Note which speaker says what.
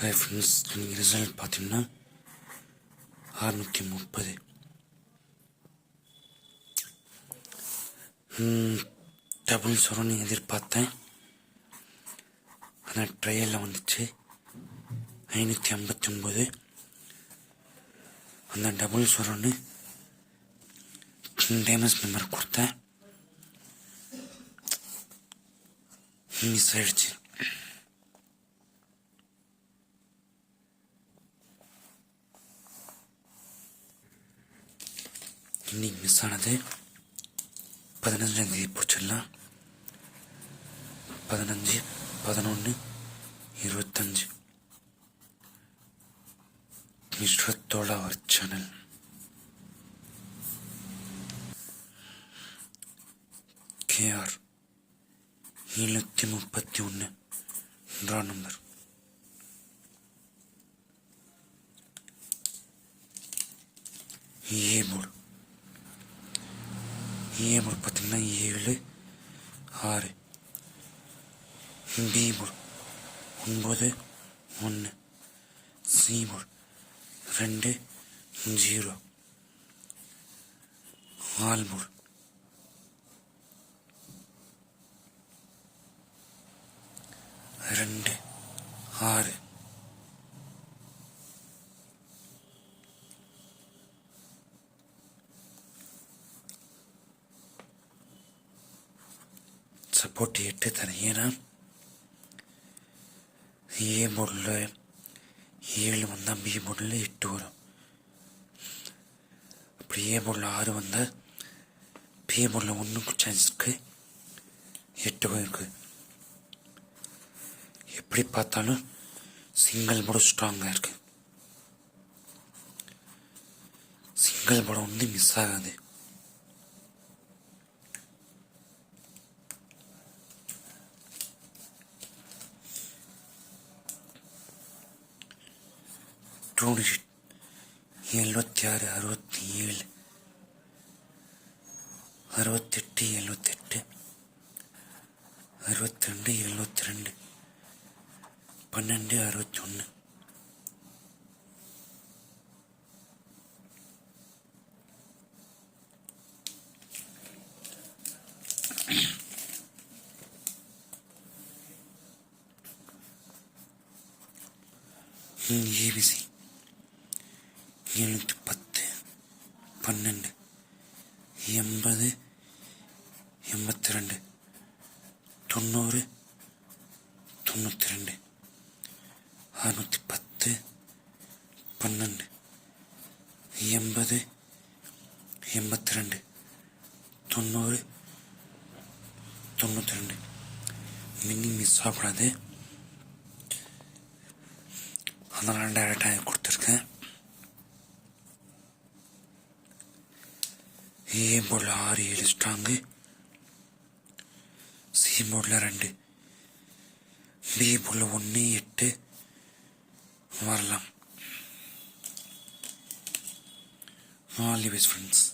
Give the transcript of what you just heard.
Speaker 1: Hi friends இன்னைக்கு result பார்த்தீங்கன்னா அறுநூற்றி முப்பது டபுள் சொரன்னு எதிர்பார்த்தேன் ஆனால் ட்ரையலில் வந்துச்சு ஐநூற்றி ஐம்பத்தி ஒம்பது அந்த டபுள் சொரன்னு டேமஸ் மெம்பர் கொடுத்தேன் மிஸ் ஆயிடுச்சு இன்னைக்கு மிஸ் ஆனது பதினஞ்சாந்தேதி பிடிச்சிடலாம் பதினஞ்சு பதினொன்று இருபத்தஞ்சு. விஸ்வத்தோட ஒரு சேனல் கேஆர் ஏழுநூற்றி முப்பத்தி ஒன்று draw number A board A board பார்த்தீங்கன்னா ஏழு ஆறு பி போர்டு ஒன்பது ஒன்று சி போர்டு ரெண்டு ஜீரோ ஆல் போர்டு ரெண்டு ஆறு சப்போர்ட் எட்டு தரீங்கன்னா ஏ போர்டில் ஏழு வந்தால் பி போர்டில் எட்டு வரும். அப்படி ஏ போர்டில் ஆறு வந்தால் பி போர்டில் ஒன்றுக்கு சான்ஸ்க்கு எட்டு இருக்கு எப்படி பார்த்தாலும் சிங்கிள் போட ஸ்ட்ராங்காக இருக்கு. சிங்கிள் போட வந்து மிஸ் ஆகாது. டூ எழுபத்தி ஆறு அறுபத்தி ஏழு அறுபத்தெட்டு எழுபத்தெட்டு அறுபத்திரெண்டு எழுபத்தி ரெண்டு பன்னெண்டு அறுபத்தி ஒன்று ஏபிசி எழுநூற்றி பத்து பன்னெண்டு. எண்பது எண்பத்தி ரெண்டு தொண்ணூறு தொண்ணூற்றி ரெண்டு அறுநூற்றி பத்து பன்னெண்டு. எண்பது எண்பத்தி ரெண்டு தொண்ணூறு தொண்ணூற்றி ரெண்டு மினி மிஸ் ஆகக்கூடாது. அதனால் டேரெக்டாக கொடுத்துருக்கேன். ஏ போர்டில் ஆறு ஏழு ஸ்ட்ராங்கு சி போர்டில் ரெண்டு. பி போர்டில் ஒன்று எட்டு. வரலாம். All the best friends